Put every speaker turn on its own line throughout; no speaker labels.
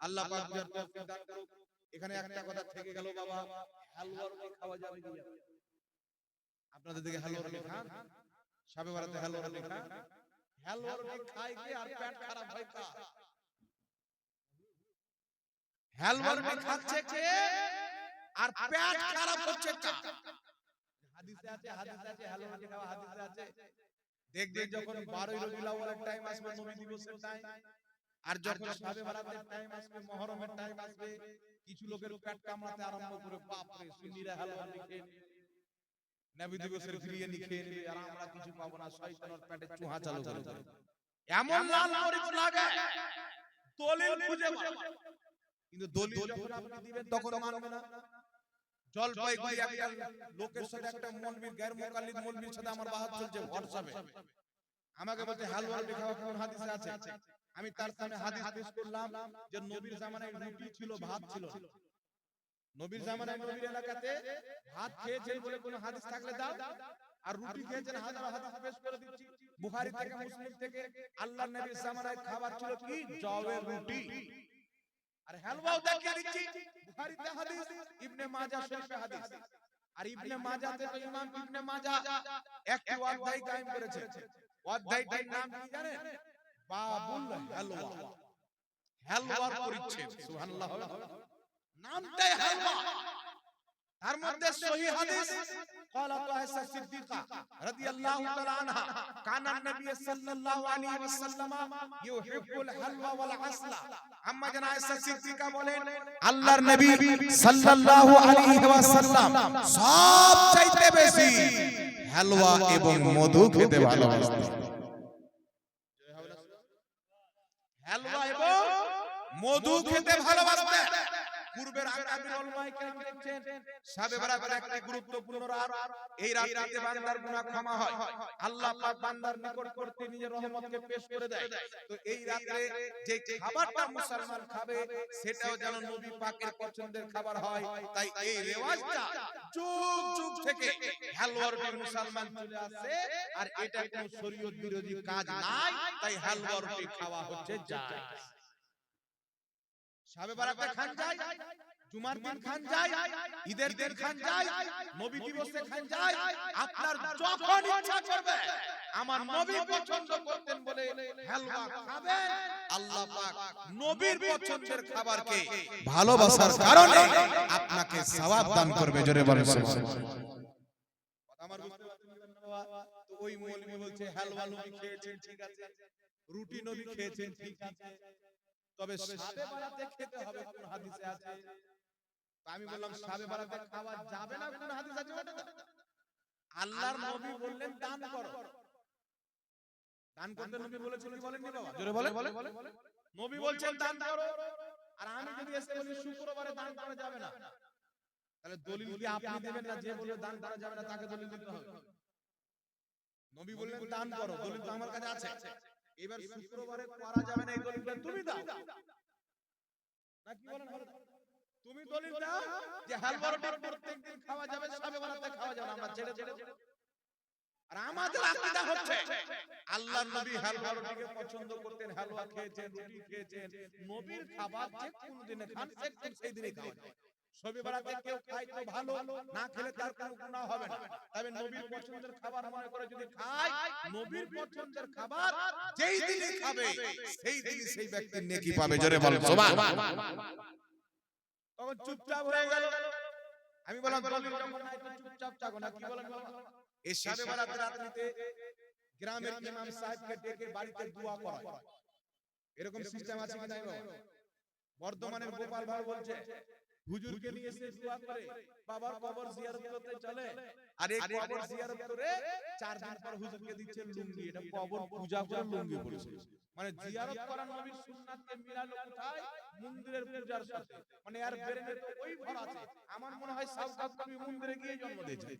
আল্লাহ পাক যার তৌফিক দান করুক এখানে একটা কথা থেকে গেল বাবা। হালুয়া রুটি খাওয়া যাবে কি আপনাদের দিকে হালুয়া রুটি খান সাবে বারাতে হালুয়া রুটি খান হালুয়া রুটি খাই কি আর পেট খারাপ হয় কা হালুয়া রুটি খাচ্ছে কে? আর পেট খারাপ হচ্ছে কা? হাদিসে আছে হাদিসে আছে হালুয়া রুটি খাওয়া হাদিসে আছে। দেখবে যখন 12 রবিউল আউয়ালের টাইম আসবে নবী দিবসের টাইম আর যখন সাবে বারাতের টাইম আসবে মহরমের টাইম আসবে কিছু লোকের পেট কামড়াতে আরম্ভ করে বাপ রে সুন্নিরা হালুয়া লিখে নবী দিবসের খেয়ে নেবে আর আমরা কিছু পাবো না শয়তানের পেটে চুহা চালু করে দেবে। এমন লাল মরিচ লাগে। দলিল খুঁজে কিন্তু দলিল যখন আপনি দিবেন তখন মানবে না। জলপাইগুড়ি একটা লোকের সাথে একটা মৌলবীর গায়ের মোকাল্লিদ মৌলবীর সাথে আমার বাহাত চলছে হোয়াটসঅ্যাপে আমাকে বলছে হালুয়া খাওয়া কোন হাদিসে আছে আমি তার সামনে হাদিস পেশ করলাম যে নবীর জামানায় রুটি ছিল ভাত ছিল। নবীর জামানায় নবীর এলাকাতে ভাত খেয়েছেন বলে কোনো হাদিস থাকলে দাও আর রুটি খেয়েছেন হাজার হাদিস পেশ করে দিচ্ছি। বুখারী থেকে মুসলিম থেকে আল্লাহর নবীর জামানায় খাবার ছিল কি? জবের রুটি। আর হালুয়াও দেখিয়ে দিচ্ছি। বুখারীতে হাদিস ইবনে মাজাহ শরীফে হাদিস। আর ইবনে মাজাহতে তো ইমাম ইবনে মাজাহ একটি অধ্যায় কায়েম করেছে। অধ্যায়টির নাম কি জানেন? বাবুল হালওয়া হালওয়ার পরিচ্ছেদ সুবহানাল্লাহ নামটাই হালওয়া তার মধ্যে সহি হাদিস قالت عائشة الصديقة رضي الله تعالى عنها كان النبي صلى الله عليه وسلم يحب الحلوى والعسل আম্মা জান আয়েশা সিদ্দিকা বলেন আল্লাহর নবী সাল্লাল্লাহু আলাইহি ওয়াসাল্লাম সব চাইতে বেশি হালওয়া এবং মধু খেতে ভালোবাসতেন হালওয়া এবং মধু খেতে ভালোবাসতেন পূর্বের উলামায়ে কেরাম দেখছেন শাবে বরাতের একটি গুরুত্বপূর্ণ রাত এই রাতে বান্দার গুনাহ ক্ষমা হয়। আল্লাহ পাক বান্দার নিকট করতে নিজের রহমতকে পেশ করে দেয়। তো এই রাতে যে খাবারটা মুসলমান খাবে সেটাও যেন নবী পাকের পছন্দের খাবার হয়। তাই এই রেওয়াজটা যুগ যুগ থেকে হালুয়ার রুটি মুসলমান চলে আসে আর এটা কোনো শরীয়ত বিরোধী কাজ নাই তাই হালুয়ার রুটি খাওয়া হচ্ছে জায়েজ শাবে বারাতে খান যায় জুমার দিন খান যায় ঈদের দিন খান যায় নবী দিবসে খান যায় আপনার যখন ইচ্ছা করবে আমার নবী পছন্দ করতেন বলে হালুয়া খাবেন। আল্লাহ পাক নবীর পছন্দের খাবারকে ভালোবাসার কারণে আপনাকে সওয়াব দান করবে জোরে বলেন। আমার বুঝতে পারছেন? তো ওই মৌলবি বলছে হালুয়া নবী খেয়েছেন ঠিক আছে। রুটি নবী খেয়েছেন ঠিক আছে। তবে সাবে বারাতে খেতে হবে কোন হাদিসে আছে? আমি বললাম সাবে বারাতে খাওয়া যাবে না কোন হাদিস আছে? ওটা আল্লাহর নবী বললেন দান করো। দান করতে নবী বলেছেন কি বলেননি বাবা? জোরে বলেন। নবী বলছেন দান করো। আর আমি যদি এসে বলি শুক্রবারে দান করা যাবে না। তাহলে দলিল কি আপনি দেবেন না যে বলে দান করা যাবে না তাকে দলিল দিতে হবে? নবী বললেন দান করো। দলিল তো আমার কাছে আছে। এবার শুক্রবারে করা যাবে না এই দলিলটা তুমি দাও। না কি বলেন? তুমি দলিল দাও যে হালুয়া প্রত্যেকদিন খাওয়া যাবে সবে বারাতে খাওয়া যাবে আমরা ছেড়ে ছেড়ে আর আমাদের আকীদা হচ্ছে আল্লাহর নবী হালুয়া রুটিকে পছন্দ করতেন হালুয়া খেয়েছেন রুটি খেয়েছেন নবীর খাবার যে কোন দিনে খান সেই দিনে খাওয়া যায়। সবে কেউ খায় তো ভালো না খেলে তার কোনো গুনাহ হবে না। তবে নবীর পছন্দের খাবার মনে করে যদি খায় নবীর পছন্দের খাবার যেই দিনে খাবে সেই দিনই সেই ব্যক্তির নেকি পাবে। জোরে সুবহান তখন চুপচাপ হয়ে গেল। আমি বললাম চুপচাপ থাকো না কি বলেন এই রাত্রিতে গ্রামের ইমাম সাহেবকে ডেকে বাড়িতে দোয়া করায়। এরকম সিস্টেম আছে কি নাই বর্ধমানের গোপাল ভাই বলছে হুজুরকে নিয়ে এসে দোয়া করে বাবার কবর জিয়ারত করতে চলে। আর এই কবর জিয়ারত করে চার দিন পর হুজুরকে দিচ্ছে লুঙ্গি। এটা কবর পূজা করে লুঙ্গি পড়েছে মানে জিয়ারত করা নবীর সুন্নাতকে মিলালো কোথায়? মন্দিরের পূজার সাথে। মানে আর ব্রেনে তো ওই ভর আছে। আমার মনে হয় সাউকাত নবী মন্দিরে গিয়ে জন্ম দিয়েছে।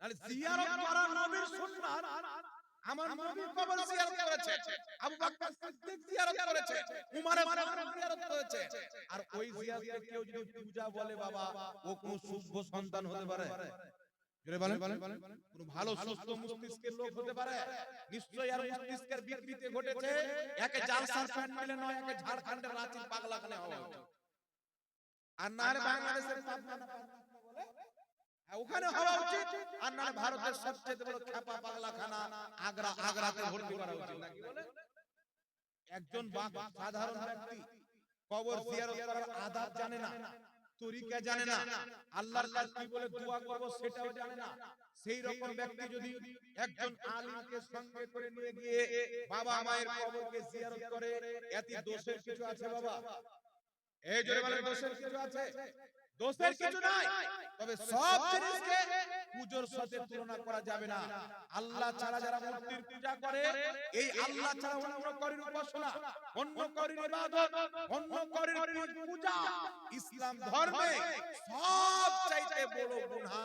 তাহলে জিয়ারত করা নবীর সুন্নাত আমার নবী কবর জিয়ারত করেছে। আবু বকর সিদ্দিক জিয়ারত করেছে। উমর ফারুক জিয়ারত করেছে। আর ওই জিয়ারতে কেউ যদি পূজা বলে বাবা ও কোন শুভ সন্তান হতে পারে। জোরে বলেন। কোন ভালো সুস্থ মস্তিষ্কের লোক হতে পারে। নিশ্চয়ই আর মস্তিষ্কের বিকৃতি ঘটেছে। একে জালসার প্যান্ডেলে নয় একে ঝাড়খণ্ডের রাঁচির পাগলাখানে হওয়া আর না হলে বাংলাদেশের পাবনা ওখানে হওয়া উচিত। আর না ভারতের সবচেয়ে বড় খ্যাপা পাগলাখানা আগ্রা আগ্রাতে ভর্তি করা উচিত। নাকি বলে একজন সাধারণ ব্যক্তি কবর জিয়ারত করার আদাব জানে না তরিকা জানে না আল্লাহর কাছে কি বলে দোয়া করব সেটাও জানে না। সেই রকম ব্যক্তি যদি একজন আলিমকে সঙ্গে করে নিয়ে গিয়ে বাবা মায়ের কবরকে জিয়ারত করে এতে দোষের কিছু আছে বাবা? এই জোরে বলে দোষের কিছু আছে। দোষের কিছু নাই। তবে সব জিনিসকে পূজোর সাথে তুলনা করা যাবে না। আল্লাহ ছাড়া যারা মূর্তির পূজা করে এই আল্লাহ ছাড়া অন্য করির উপাসনা অন্য করির ইবাদত অন্য করির পূজা। ইসলাম ধর্মে সব চাইতে বড় গুনাহ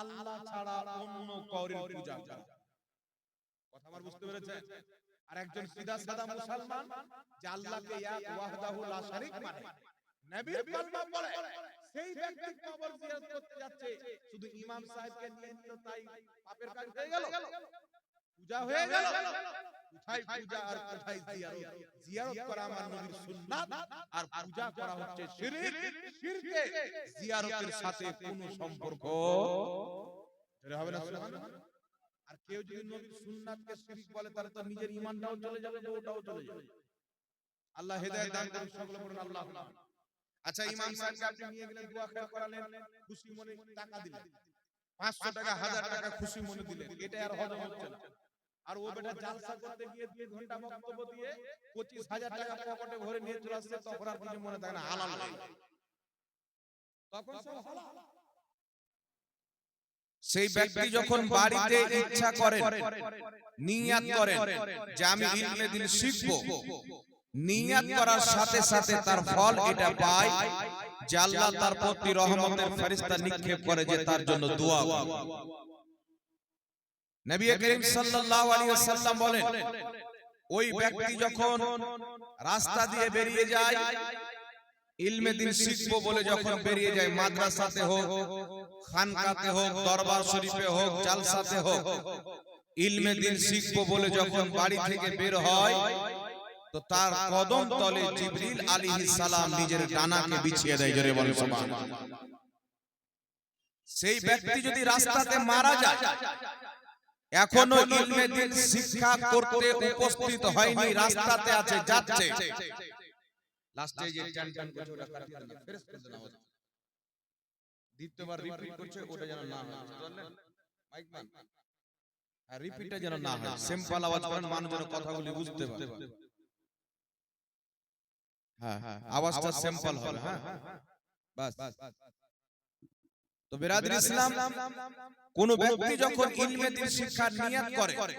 আল্লাহ ছাড়া অন্য করির পূজা। করা কথা আমার বুঝতে পেরেছেন? আর একজন সিধা সাদা মুসলমান যে আল্লাহকে এক ওয়াহদাহু লা শারীক মানে। নবীর কালমা পড়ে সেই ব্যক্তি কবর জিয়ারত করতে যাচ্ছে। শুধু ইমাম সাহেবকে নিয়ে নিল তাই পাপের কাজ হয়ে গেল। পূজা হয়ে গেল। কোথায় পূজা আর কোথায় জিয়ারত। জিয়ারত। করা আমার নবীর সুন্নাত। আর পূজা করা হচ্ছে শিরক। শিরকে। জিয়ারতের সাথে কোনো সম্পর্ক হবে না সুবহানাল্লাহ আর কেউ যদি নবীর সুন্নাতকে শিরক বলে তাহলে তো নিজের ঈমানটাও চলে যাবে ওটাও চলে যাবে। আল্লাহ হেদায়েত দান করুন সকলে বলুন আল্লাহ আচ্ছা ইমাম সাহেবকে আপনি নিয়ে গেলেন দোয়া করালেন খুশি মনে টাকা দিলেন। 500 টাকা 1000 টাকা খুশি মনে দিলেন। এটা আর হজম হচ্ছে না। আর ও বেটা জালসা করতে গিয়ে দুই ঘণ্টা বক্তব্য দিয়ে 25000 টাকা পকেটে ভরে নিয়ে চলে আসছে তখন আর কিছু মনে থাকে না হালাল তখন সব হালাল।
সেই ব্যক্তি যখন বাড়িতে ইচ্ছা করেন নিয়াত করেন যে আমি ইলমে দিন শিখব। নিয়াত করার সাথে সাথে তার ফল এটা পায় যে আল্লাহ তার প্রতি রহমতের ফেরেশতা নিক্ষেপ করে যে তার জন্য দোয়া। নবী করিম সাল্লাল্লাহু আলাইহি ওয়াসাল্লাম বলেন, ওই ব্যক্তি যখন রাস্তা দিয়ে বেরিয়ে যায়, ইলমে দিন শিখব বলে যখন বেরিয়ে যায়, মাদ্রাসাতে হোক, খানকাতে হোক, দরবার শরীফে হোক, জালসাতে হোক, ইলমে দিন শিখব বলে যখন বাড়ি থেকে বের হয় তো তার কদম তলে জিবরিল আলাইহিস সালাম নিজের ডানাকে বিছিয়ে দেয়, জোরে বলেন সুবহানাল্লাহ সেই ব্যক্তি যদি রাস্তাতে মারা যায়, এখনও ইলমে দিন শিক্ষা করতে উপস্থিত হয়নি, রাস্তাতে আছে, যাচ্ছে। লাস্টে যে টান টান করছে, ওটা কাটতে না ফেরেস করে দেন আওয়াজ দ্বিতীয়বার রিপিট করছে, ওটা যেন না হয়। বুঝলেন মাইক ম্যান আর রিপিটটা যেন না হয়। সিম্পল আওয়াজ করেন, মানুষ যেন কথাগুলি বুঝতে পারে। হ্যাঁ হ্যাঁ আওয়াজটা সিম্পল হবে হ্যাঁ বাস। তো বেরাদরি ইসলাম কোন ব্যক্তি যখন ইলমে দিন শিক্ষার নিয়ত করে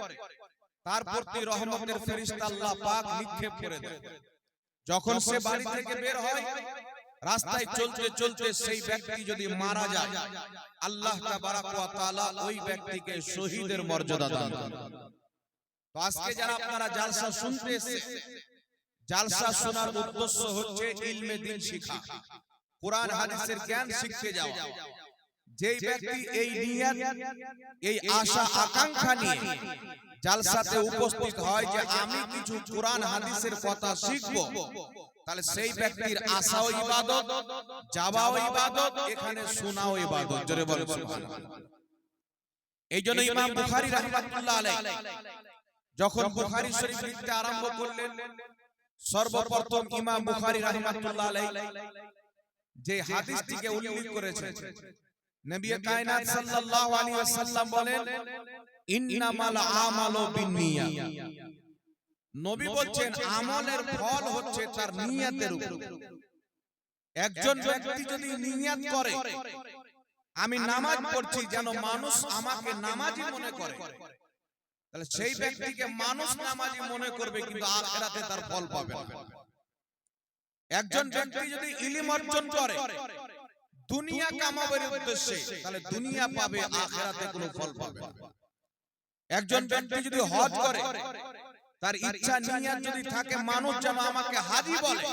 তার প্রতি রহমতের ফেরেশতা আল্লাহ পাক নিক্ষেপ করে দেয়। যখন সে বাড়ি থেকে বের হয় রাস্তায় চলতে চলতে সেই ব্যক্তি যদি মারা যায় আল্লাহ তাআলা ওই ব্যক্তিকে শহীদের মর্যাদা দান করেন তো আজকে যারা আপনারা জালসা শুনতে এসেছে জালসা শোনার উদ্দেশ্য হচ্ছে ইলমে দিন শিখা। কোরআন হাদিসের জ্ঞান শিখতে যাওয়া যেই ব্যক্তি এই নিয়ত এই আশা আকাঙ্ক্ষা নিয়ে জালসাতে উপস্থিত হয় যে আমি কিছু কোরআন হাদিসের কথা শিখব। তাহলে সেই ব্যক্তির আশাও ইবাদত যাওয়াও ইবাদত এখানে শোনাও ইবাদত। জোরে বলে এই জন্য ইমাম বুখারী রাহমাতুল্লাহ আলাইহি যখন বুখারী শরীফ লিখতে আরম্ভ করলেন সর্বপ্রথম ইমাম বুখারী রাহমাতুল্লাহ আলাইহি যে হাদিসটিকে উল্লেখ করেছেন নবী কায়নাত সাল্লাল্লাহু আলাইহি ওয়াসাল্লাম বলেন ইন্নামাল আমালু বিন্নিয়া নবী বলছেন আমলের ফল হচ্ছে তার নিয়তের উপর। একজন ব্যক্তি যদি নিয়ত করে আমি নামাজ পড়ছি যেন মানুষ আমাকে নামাজি মনে করে। তাহলে সেই ব্যক্তিকে মানুষ নামাজি মনে করবে কিন্তু আখিরাতে তার ফল পাবে একজন ব্যক্তি যদি ইলম অর্জন করে দুনিয়া কামাবের উদ্দেশ্যে তাহলে দুনিয়া পাবে আখিরাতে কোনো ফল পাবে একজন ব্যক্তি যদি হজ করে তার ইচ্ছা নিয়াত যদি থাকে মানুষ যেন আমাকে হাজি বলে।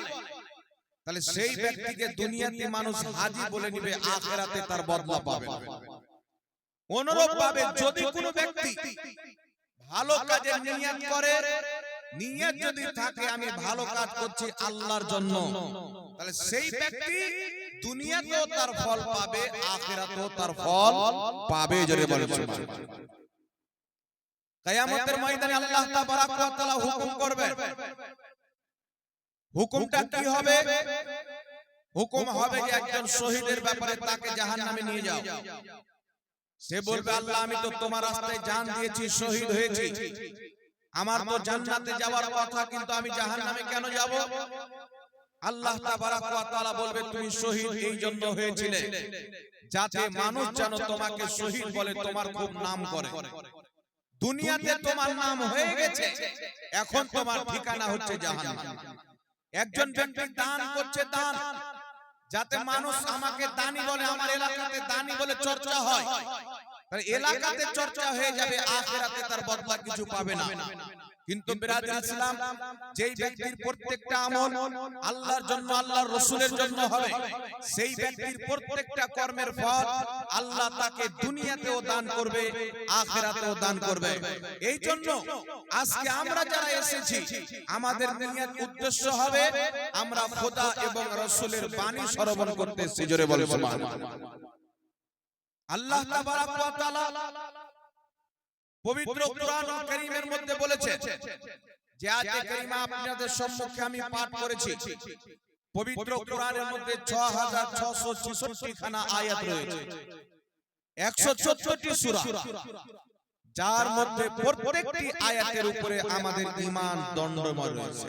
তাহলে সেই ব্যক্তিকে দুনিয়াতে মানুষ হাজি বলে নিবে আখেরাতে তার বদলা পাবে অনুরূপ ভাবে যদি কোনো ব্যক্তি ভালো কাজে নিয়ত করে নিয়ত যদি থাকে আমি ভালো কাজ করছি আল্লাহর জন্য। তাহলে সেই ব্যক্তি দুনিয়াতেও তার ফল পাবে আখিরাতেও তার ফল পাবে জোরে বলে। কিয়ামতের ময়দানে আল্লাহ তাবারাক ওয়া তাআলা হুকুম করবে। হুকুমটা কি হবে? হুকুম হবে যে একজন শহীদের ব্যাপারে তাকে জাহান্নামে নিয়ে যাও। সে বলবে আল্লাহ আমি তো তোমার রাস্তায় জান দিয়েছি শহীদ হয়েছি। আমার তো জান্নাতে যাওয়ার কথা কিন্তু আমি জাহান্নামে কেন যাব? আল্লাহ তাবারাক ওয়া তাআলা বলবে তুমি শহীদ এই জন্য হয়েছিলে। যাতে মানুষ যেন তোমাকে শহীদ বলে তোমার খুব নাম করে। দুনিয়াতে তোমার নাম হয়ে গেছে। এখন তোমার ঠিকানা হচ্ছে জাহান্নাম। একজন ব্যক্তি দান করছে দান। যাতে মানুষ আমাকে দানি বলে আমার এলাকাতে দানি বলে চর্চা হয়। এলাকাতে চর্চা হয়ে যাবে আখেরাতে তার বদলা কিছু পাবে না। কিন্তু বিরাদার ইসলাম যেই ব্যক্তির প্রত্যেকটা আমল আল্লাহর জন্য আল্লাহর রসুলের জন্য হবে। সেই ব্যক্তির প্রত্যেকটা কর্মের ফল আল্লাহ তাকে দুনিয়াতেও দান করবে আখেরাতেও দান করবে। এই জন্য আজকে আমরা যারা এসেছি আমাদের নিয়ত উদ্দেশ্য হবে আমরা খোদা এবং রসুলের বাণী শ্রবণ করতে এসেছি জোরে বলে আল্লাহ তাবারাক ওয়া তাআলা পবিত্র কোরআন কারীমের মধ্যে বলেছে যে আয়াতে কারীমা আপনাদের সম্মুখে আমি পাঠ করেছি। পবিত্র কোরআনের মধ্যে 6666 খানা আয়াত রয়েছে। 174টি সূরা। যার মধ্যে প্রত্যেকটি আয়াতের উপরে আমাদের ঈমান দণ্ডময় রয়েছে।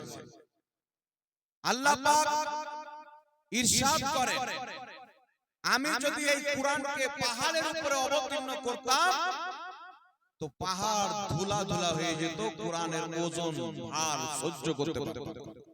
আল্লাহ পাক ইরশাদ করে আমি যদি এই কোরআনকে পাহাড়ের উপরে অবতীর্ণ করতাম তো পাহাড় ধুলা ধুলা হয়ে যেত কোরআনের ওজন আর সহ্য করতে পারত।